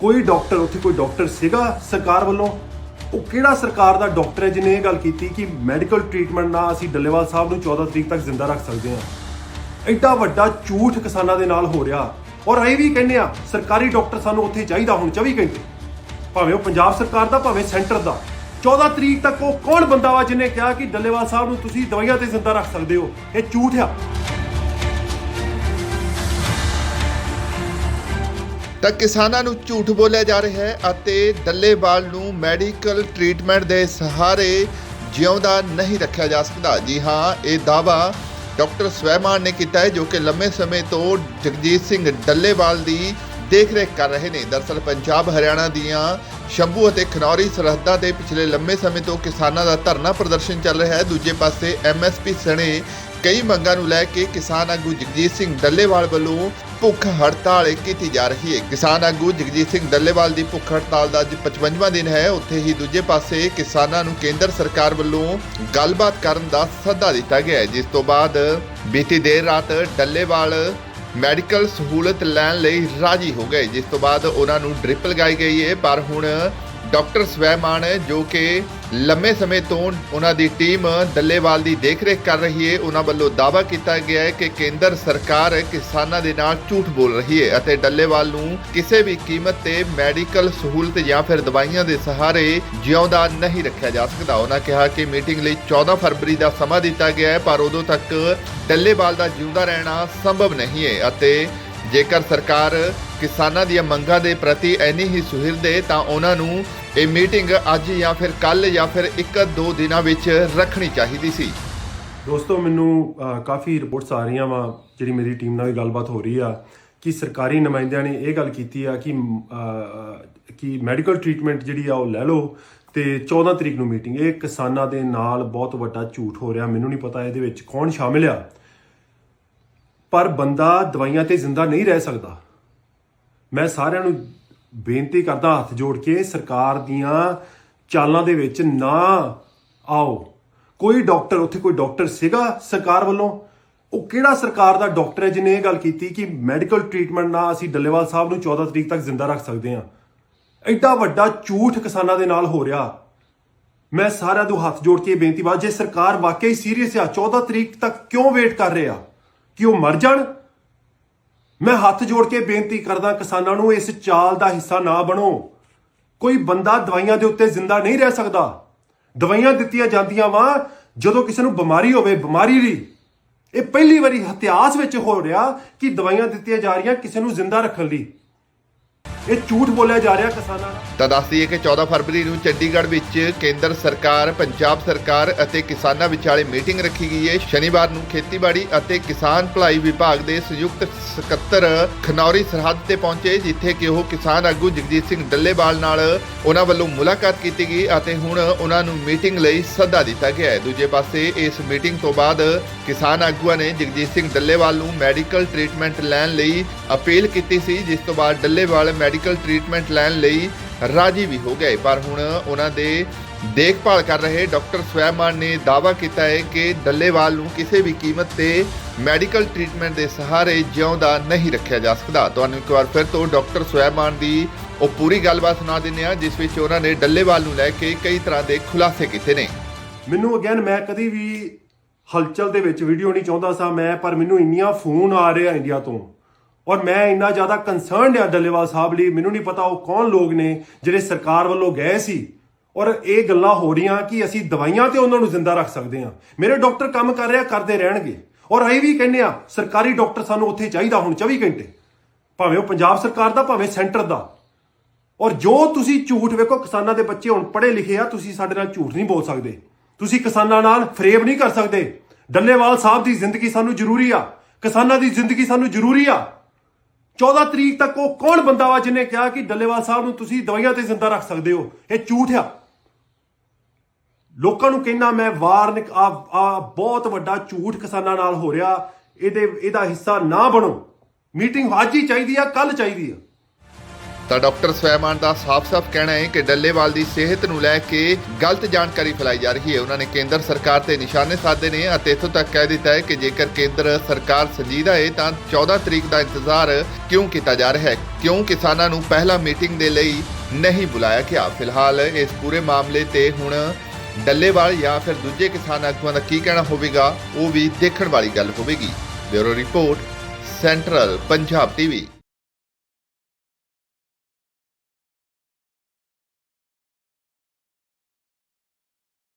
ਕੋਈ ਡਾਕਟਰ, ਉੱਥੇ ਕੋਈ ਡਾਕਟਰ ਸੀਗਾ ਸਰਕਾਰ ਵੱਲੋਂ? ਉਹ ਕਿਹੜਾ ਸਰਕਾਰ ਦਾ ਡਾਕਟਰ ਹੈ ਜਿਹਨੇ ਇਹ ਗੱਲ ਕੀਤੀ ਕਿ ਮੈਡੀਕਲ ਟ੍ਰੀਟਮੈਂਟ ਨਾਲ ਅਸੀਂ ਡੱਲੇਵਾਲ ਸਾਹਿਬ ਨੂੰ 14 ਤਰੀਕ ਤੱਕ ਜ਼ਿੰਦਾ ਰੱਖ ਸਕਦੇ ਹਾਂ? ਐਡਾ ਵੱਡਾ ਝੂਠ ਕਿਸਾਨਾਂ ਦੇ ਨਾਲ ਹੋ ਰਿਹਾ। ਔਰ ਅਸੀਂ ਵੀ ਕਹਿੰਦੇ ਆ ਸਰਕਾਰੀ ਡਾਕਟਰ ਸਾਨੂੰ ਉੱਥੇ ਚਾਹੀਦਾ ਹੁਣ 24 ਘੰਟੇ। ਭਾਵੇਂ ਉਹ ਪੰਜਾਬ ਸਰਕਾਰ ਦਾ, ਭਾਵੇਂ ਸੈਂਟਰ ਦਾ। 14 ਤਰੀਕ ਤੱਕ ਉਹ ਕੌਣ ਬੰਦਾ ਵਾ ਜਿਹਨੇ ਕਿਹਾ ਕਿ ਡੱਲੇਵਾਲ ਸਾਹਿਬ ਨੂੰ ਤੁਸੀਂ ਦਵਾਈਆਂ ਤੇ ਜ਼ਿੰਦਾ ਰੱਖ ਸਕਦੇ ਹੋ? ਇਹ ਝੂਠ ਆ। ਤਾਂ ਕਿਸਾਨਾਂ ਨੂੰ ਝੂਠ ਬੋਲਿਆ ਜਾ ਰਿਹਾ ਹੈ ਅਤੇ ਡੱਲੇਵਾਲ ਨੂੰ ਮੈਡੀਕਲ ਟ੍ਰੀਟਮੈਂਟ ਦੇ ਸਹਾਰੇ ਜਿਉਂਦਾ ਨਹੀਂ ਰੱਖਿਆ ਜਾ ਸਕਦਾ। ਜੀ ਹਾਂ, ਇਹ ਦਾਵਾ ਡਾਕਟਰ ਸਵੈਮਾਨ ਨੇ ਕੀਤਾ ਹੈ ਜੋ ਕਿ ਲੰਮੇ ਸਮੇਂ ਤੋਂ ਜਗਜੀਤ ਸਿੰਘ ਡੱਲੇਵਾਲ ਦੀ ਦੇਖਰੇਖ ਕਰ ਰਹੇ ਨੇ। ਦਰਸਲ ਪੰਜਾਬ, ਹਰਿਆਣਾ ਦੀਆਂ ਸ਼ੰਭੂ ਅਤੇ ਖਨੌਰੀ ਸਰਹੱਦਾਂ ਦੇ ਪਿਛਲੇ ਲੰਮੇ ਸਮੇਂ ਤੋਂ ਕਿਸਾਨਾਂ ਦਾ ਧਰਨਾ ਪ੍ਰਦਰਸ਼ਨ ਚੱਲ ਰਿਹਾ ਹੈ। ਦੂਜੇ ਪਾਸੇ ਐਮਐਸਪੀ ਸਣੇ ਕਈ ਮੰਗਾਂ ਨੂੰ ਲੈ ਕੇ ਕਿਸਾਨ ਆਗੂ ਜਗਜੀਤ ਸਿੰਘ ਡੱਲੇਵਾਲ ਵੱਲੋਂ ਭੁੱਖ ਹੜਤਾਲ ਕੀਤੀ ਜਾ ਰਹੀ ਹੈ। ਕਿਸਾਨ ਆਗੂ ਜਗਜੀਤ ਸਿੰਘ ਡੱਲੇਵਾਲ ਦੀ ਭੁੱਖ ਹੜਤਾਲ ਦਾ ਅੱਜ 55ਵਾਂ ਦਿਨ ਹੈ। ਉੱਥੇ ਹੀ ਦੂਜੇ ਪਾਸੇ ਕਿਸਾਨਾਂ ਨੂੰ ਕੇਂਦਰ ਸਰਕਾਰ ਵੱਲੋਂ ਗੱਲਬਾਤ ਕਰਨ ਦਾ ਸੱਦਾ ਦਿੱਤਾ ਗਿਆ ਹੈ। ਜਿਸ ਤੋਂ ਬਾਅਦ ਬੀਤੀ ਦੇਰ ਰਾਤ ਡੱਲੇਵਾਲ ਮੈਡੀਕਲ ਸਹੂਲਤ ਲੈਣ ਲਈ ਰਾਜੀ ਹੋ ਗਏ। ਜਿਸ ਤੋਂ ਬਾਅਦ ਉਹਨਾਂ ਨੂੰ ਡ੍ਰਿਪ ਲਗਾਈ ਗਈ ਹੈ। ਪਰ ਹੁਣ ਡਾਕਟਰ ਸਵੈਮਾਨ ਜੋ ਕਿ ਲੰਮੇ ਸਮੇਂ ਤੋਂ ਉਹਨਾਂ ਦੀ ਟੀਮ ਡੱਲੇਵਾਲ ਦੀ ਦੇਖਰੇਖ ਕਰ ਰਹੀ ਹੈ। ਉਹਨਾਂ ਵੱਲੋਂ ਦਾਅਵਾ ਕੀਤਾ ਗਿਆ ਹੈ ਕਿ ਕੇਂਦਰ ਸਰਕਾਰ ਕਿਸਾਨਾਂ ਦੇ ਨਾਲ ਝੂਠ ਬੋਲ ਰਹੀ ਹੈ ਅਤੇ ਡੱਲੇਵਾਲ ਨੂੰ ਕਿਸੇ ਵੀ ਕੀਮਤ ਤੇ ਮੈਡੀਕਲ ਸਹੂਲਤ ਜਾਂ ਫਿਰ ਦਵਾਈਆਂ ਦੇ ਸਹਾਰੇ ਜਿਉਂਦਾ ਨਹੀਂ ਰੱਖਿਆ ਜਾ ਸਕਦਾ। ਉਹਨਾਂ ਕਿਹਾ ਕਿ ਮੀਟਿੰਗ ਲਈ 14 ਫਰਵਰੀ ਦਾ ਸਮਾਂ ਦਿੱਤਾ ਗਿਆ ਹੈ, ਪਰ ਉਦੋਂ ਤੱਕ ਡੱਲੇਵਾਲ ਦਾ ਜਿਉਂਦਾ ਰਹਿਣਾ ਸੰਭਵ ਨਹੀਂ ਹੈ ਅਤੇ ਜੇਕਰ ਸਰਕਾਰ ਕਿਸਾਨਾਂ ਦੀਆਂ ਮੰਗਾਂ ਦੇ ਪ੍ਰਤੀ ਐਨੀ ਹੀ ਸੁਹਿਰਦ ਹੈ ਤਾਂ ਉਹਨਾਂ ਨੂੰ ਇਹ ਮੀਟਿੰਗ ਅੱਜ ਜਾਂ ਫਿਰ ਕੱਲ ਜਾਂ ਫਿਰ ਇੱਕ ਦੋ ਦਿਨਾਂ ਵਿੱਚ ਰੱਖਣੀ ਚਾਹੀਦੀ ਸੀ। ਦੋਸਤੋ, ਮੈਨੂੰ ਕਾਫੀ ਰਿਪੋਰਟਸ ਆ ਰਹੀਆਂ ਵਾ, ਜਿਹੜੀ ਮੇਰੀ ਟੀਮ ਨਾਲ ਵੀ ਗੱਲਬਾਤ ਹੋ ਰਹੀ ਆ, ਕਿ ਸਰਕਾਰੀ ਨੁਮਾਇੰਦਿਆਂ ਨੇ ਇਹ ਗੱਲ ਕੀਤੀ ਆ ਕਿ ਕਿ ਮੈਡੀਕਲ ਟ੍ਰੀਟਮੈਂਟ ਜਿਹੜੀ ਆ ਉਹ ਲੈ ਲਓ ਤੇ 14 ਤਰੀਕ ਨੂੰ ਮੀਟਿੰਗ। ਇਹ ਕਿਸਾਨਾਂ ਦੇ ਨਾਲ ਬਹੁਤ ਵੱਡਾ ਝੂਠ ਹੋ ਰਿਹਾ, ਮੈਨੂੰ ਨਹੀਂ ਪਤਾ ਇਹਦੇ ਵਿੱਚ ਕੌਣ ਸ਼ਾਮਿਲ ਆ। ਪਰ ਬੰਦਾ ਦਵਾਈਆਂ ਤੇ ਜ਼ਿੰਦਾ ਨਹੀਂ ਰਹਿ ਸਕਦਾ। ਮੈਂ ਸਾਰਿਆਂ ਨੂੰ ਬੇਨਤੀ ਕਰਦਾ ਹੱਥ ਜੋੜ ਕੇ ਸਰਕਾਰ ਦੀਆਂ ਚਾਲਾਂ ਦੇ ਵਿੱਚ ਨਾ ਆਓ। ਕੋਈ ਡਾਕਟਰ, ਉੱਥੇ ਕੋਈ ਡਾਕਟਰ ਸੀਗਾ ਸਰਕਾਰ ਵੱਲੋਂ? ਉਹ ਕਿਹੜਾ ਸਰਕਾਰ ਦਾ ਡਾਕਟਰ ਹੈ ਜਿਹਨੇ ਇਹ ਗੱਲ ਕੀਤੀ ਕਿ ਮੈਡੀਕਲ ਟ੍ਰੀਟਮੈਂਟ ਨਾਲ ਅਸੀਂ ਡੱਲੇਵਾਲ ਸਾਹਿਬ ਨੂੰ 14 ਤਰੀਕ ਤੱਕ ਜ਼ਿੰਦਾ ਰੱਖ ਸਕਦੇ ਹਾਂ? ਐਡਾ ਵੱਡਾ ਝੂਠ ਕਿਸਾਨਾਂ ਦੇ ਨਾਲ ਹੋ ਰਿਹਾ। ਮੈਂ ਸਾਰਿਆਂ ਨੂੰ ਹੱਥ ਜੋੜ ਕੇ ਬੇਨਤੀ ਬਾ ਜੇ ਸਰਕਾਰ ਵਾਕਈ ਸੀਰੀਅਸ ਆ 14 ਤਰੀਕ ਤੱਕ ਕਿਉਂ ਵੇਟ ਕਰ ਰਹੇ ਆ? ਕਿ ਉਹ ਮਰ ਜਾਣ? ਮੈਂ ਹੱਥ ਜੋੜ ਕੇ ਬੇਨਤੀ ਕਰਦਾ ਕਿਸਾਨਾਂ ਨੂੰ ਇਸ ਚਾਲ ਦਾ ਹਿੱਸਾ ਨਾ ਬਣੋ। ਕੋਈ ਬੰਦਾ ਦਵਾਈਆਂ ਦੇ ਉੱਤੇ ਜ਼ਿੰਦਾ ਨਹੀਂ ਰਹਿ ਸਕਦਾ। ਦਵਾਈਆਂ ਦਿੱਤੀਆਂ ਜਾਂਦੀਆਂ ਵਾ, ਜਦੋਂ ਕਿਸੇ ਨੂੰ ਬਿਮਾਰੀ ਹੋਵੇ, ਬਿਮਾਰੀ ਦੀ ਇਹ ਪਹਿਲੀ ਵਾਰੀ ਇਤਿਹਾਸ ਵਿੱਚ ਹੋ ਰਿਹਾ ਕਿ ਦਵਾਈਆਂ ਦਿੱਤੀਆਂ ਜਾ ਰਹੀਆਂ ਕਿਸੇ ਨੂੰ ਜ਼ਿੰਦਾ ਰੱਖਣ ਲਈ। ਇਹ ਝੂਠ ਬੋਲਿਆ ਜਾ ਰਿਹਾ ਕਿਸਾਨਾਂ ਨਾਲ। ਤਾਂ ਦੱਸ ਦਈਏ ਕਿ 14 ਫਰਵਰੀ ਨੂੰ ਚੰਡੀਗੜ੍ਹ ਵਿੱਚ ਕੇਂਦਰ ਸਰਕਾਰ, ਪੰਜਾਬ ਸਰਕਾਰ ਅਤੇ ਕਿਸਾਨਾਂ ਵਿਚਾਲੇ ਮੀਟਿੰਗ ਰੱਖੀ ਗਈ ਹੈ। ਸ਼ਨੀਵਾਰ ਨੂੰ ਖੇਤੀਬਾੜੀ ਅਤੇ ਕਿਸਾਨ ਭਲਾਈ ਵਿਭਾਗ ਦੇ ਸੰਯੁਕਤ ਸਕੱਤਰ ਖਨੌਰੀ ਸਰਹੱਦ ਤੇ ਪਹੁੰਚੇ, ਜਿੱਥੇ ਕਿ ਉਹ ਕਿਸਾਨ ਆਗੂ ਜਗਜੀਤ ਸਿੰਘ ਡੱਲੇਵਾਲ ਨਾਲ ਉਹਨਾਂ ਵੱਲੋਂ ਮੁਲਾਕਾਤ ਕੀਤੀ ਗਈ ਅਤੇ ਹੁਣ ਉਹਨਾਂ ਨੂੰ ਮੀਟਿੰਗ ਲਈ ਸੱਦਾ ਦਿੱਤਾ ਗਿਆ ਹੈ। ਦੂਜੇ ਪਾਸੇ ਇਸ ਮੀਟਿੰਗ ਤੋਂ ਬਾਅਦ ਕਿਸਾਨ ਆਗੂਆਂ ਨੇ ਜਗਜੀਤ ਸਿੰਘ ਡੱਲੇਵਾਲ ਨੂੰ ਮੈਡੀਕਲ ਟ੍ਰੀਟਮੈਂਟ ਲੈਣ ਲਈ ਅਪੀਲ ਕੀਤੀ ਸੀ, ਜਿਸ ਤੋਂ ਬਾਅਦ ਡੱਲੇਵਾਲ ਮੈਡੀਕਲ ਟ੍ਰੀਟਮੈਂਟ ਲੈਣ ਲਈ ਰਾਜੀ ਵੀ ਹੋ ਗਏ। ਪਰ ਹੁਣ ਉਹਨਾਂ ਦੇ ਦੇਖਭਾਲ ਕਰ ਰਹੇ ਡਾਕਟਰ ਸਵੈਮਾਨ ਨੇ ਦਾਅਵਾ ਕੀਤਾ ਹੈ ਕਿ ਡੱਲੇਵਾਲ ਨੂੰ ਕਿਸੇ ਵੀ ਕੀਮਤ ਤੇ ਮੈਡੀਕਲ ਟ੍ਰੀਟਮੈਂਟ ਦੇ ਸਹਾਰੇ ਜਿਉਂਦਾ ਨਹੀਂ ਰੱਖਿਆ ਜਾ ਸਕਦਾ। ਤੁਹਾਨੂੰ ਇੱਕ ਵਾਰ ਫਿਰ ਤੋਂ ਡਾਕਟਰ ਸਵੈਮਾਨ ਦੀ ਉਹ ਪੂਰੀ ਗੱਲਬਾਤ ਸੁਣਾ ਦਿੰਦੇ ਹਾਂ, ਜਿਸ ਵਿੱਚ ਉਹਨਾਂ ਨੇ ਡੱਲੇਵਾਲ ਨੂੰ ਲੈ ਕੇ ਕਈ ਤਰ੍ਹਾਂ ਦੇ ਖੁਲਾਸੇ ਕੀਤੇ ਨੇ। ਮੈਨੂੰ ਅਗੇਨ ਮੈਂ ਕਦੀ ਵੀ ਹਲਚਲ ਦੇ ਵਿੱਚ ਵੀਡੀਓ ਨਹੀਂ ਚਾਹੁੰਦਾ ਸਾਂ ਮੈਂ, ਪਰ ਮੈਨੂੰ ਇੰਨੀਆਂ ਫੋਨ ਆ ਰਹੇ ਆ ਇੰਡੀਆ ਤੋਂ। ਔਰ ਮੈਂ ਇੰਨਾ ਜ਼ਿਆਦਾ ਕੰਸਰਨਡ ਆ ਡੱਲੇਵਾਲ ਸਾਹਿਬ ਲਈ, ਮੈਨੂੰ ਨਹੀਂ ਪਤਾ ਉਹ ਕੌਣ ਲੋਕ ਨੇ ਜਿਹੜੇ ਸਰਕਾਰ ਵੱਲੋਂ ਗਏ ਸੀ। ਔਰ ਇਹ ਗੱਲਾਂ ਹੋ ਰਹੀਆਂ ਕਿ ਅਸੀਂ ਦਵਾਈਆਂ ਤੇ ਉਹਨਾਂ ਨੂੰ ਜ਼ਿੰਦਾ ਰੱਖ ਸਕਦੇ ਹਾਂ। ਮੇਰੇ ਡਾਕਟਰ ਕੰਮ ਕਰ ਰਿਹਾ, ਕਰਦੇ ਰਹਿਣਗੇ। ਔਰ ਅਸੀਂ ਵੀ ਕਹਿੰਦੇ ਆ ਸਰਕਾਰੀ ਡਾਕਟਰ ਸਾਨੂੰ ਉੱਥੇ ਚਾਹੀਦਾ ਹੁਣ 24 ਘੰਟੇ। ਭਾਵੇਂ ਉਹ ਪੰਜਾਬ ਸਰਕਾਰ ਦਾ, ਭਾਵੇਂ ਸੈਂਟਰ ਦਾ। ਔਰ ਜੋ ਤੁਸੀਂ ਝੂਠ ਵੇਖੋ, ਕਿਸਾਨਾਂ ਦੇ ਬੱਚੇ ਹੁਣ ਪੜ੍ਹੇ ਲਿਖੇ ਆ, ਤੁਸੀਂ ਸਾਡੇ ਨਾਲ ਝੂਠ ਨਹੀਂ ਬੋਲ ਸਕਦੇ। ਤੁਸੀਂ ਕਿਸਾਨਾਂ ਨਾਲ ਫਰੇਬ ਨਹੀਂ ਕਰ ਸਕਦੇ। ਡੱਲੇਵਾਲ ਸਾਹਿਬ ਦੀ ਜ਼ਿੰਦਗੀ ਸਾਨੂੰ ਜ਼ਰੂਰੀ ਆ। ਕਿਸਾਨਾਂ ਦੀ ਜ਼ਿੰਦਗੀ ਸਾਨੂੰ ਜ਼ਰੂਰੀ ਆ। 14 ਤਰੀਕ ਤੱਕ ਉਹ ਕੌਣ ਬੰਦਾ ਵਾ ਜਿਹਨੇ ਕਿਹਾ ਕਿ ਡੱਲੇਵਾਲ ਸਾਹਿਬ ਨੂੰ ਤੁਸੀਂ ਦਵਾਈਆਂ ਤੇ ਜ਼ਿੰਦਾ ਰੱਖ ਸਕਦੇ ਹੋ? ਇਹ ਝੂਠ ਆ। ਲੋਕਾਂ ਨੂੰ ਕਹਿਣਾ ਮੈਂ ਵਾਰਨਿਕ ਆ ਆ ਬਹੁਤ ਵੱਡਾ ਝੂਠ ਕਿਸਾਨਾਂ ਨਾਲ ਹੋ ਰਿਹਾ। ਇਹਦੇ, ਇਹਦਾ ਹਿੱਸਾ ਨਾ ਬਣੋ। ਮੀਟਿੰਗ ਅੱਜ ਹੀ ਚਾਹੀਦੀ ਆ ਕੱਲ ਚਾਹੀਦੀ ਆ। ਤਾਂ ਡਾਕਟਰ ਸਵੈਮਾਨ ਦਾ ਸਾਫ਼-ਸਾਫ਼ ਕਹਿਣਾ ਹੈ ਕਿ ਡੱਲੇਵਾਲ ਦੀ ਸਿਹਤ ਨੂੰ ਲੈ ਕੇ ਗਲਤ ਜਾਣਕਾਰੀ ਫੈਲਾਈ ਜਾ ਰਹੀ ਹੈ। ਉਹਨਾਂ ਨੇ ਕੇਂਦਰ ਸਰਕਾਰ ਤੇ ਨਿਸ਼ਾਨੇ ਸਾਧੇ ਨੇ ਅਤੇ ਇੱਥੋਂ ਤੱਕ ਕਹਿ ਦਿੱਤਾ ਹੈ ਕਿ ਜੇਕਰ ਕੇਂਦਰ ਸਰਕਾਰ ਸੰਜੀਦਾ ਹੈ ਤਾਂ 14 ਤਰੀਕ ਦਾ ਇੰਤਜ਼ਾਰ ਕਿਉਂ ਕੀਤਾ ਜਾ ਰਿਹਾ ਹੈ? ਕਿਉਂ ਕਿਸਾਨਾਂ ਨੂੰ ਪਹਿਲਾ ਮੀਟਿੰਗ ਦੇ ਲਈ ਨਹੀਂ ਬੁਲਾਇਆ ਗਿਆ? ਫਿਲਹਾਲ ਇਸ ਪੂਰੇ ਮਾਮਲੇ ਤੇ ਹੁਣ ਡੱਲੇਵਾਲ ਜਾਂ ਫਿਰ ਦੂਜੇ ਕਿਸਾਨ ਆਗੂਆਂ ਦਾ ਕੀ ਕਹਿਣਾ ਹੋਵੇਗਾ, ਉਹ ਵੀ ਦੇਖਣ ਵਾਲੀ ਗੱਲ ਹੋਵੇਗੀ। Bureau report, central Punjab TV.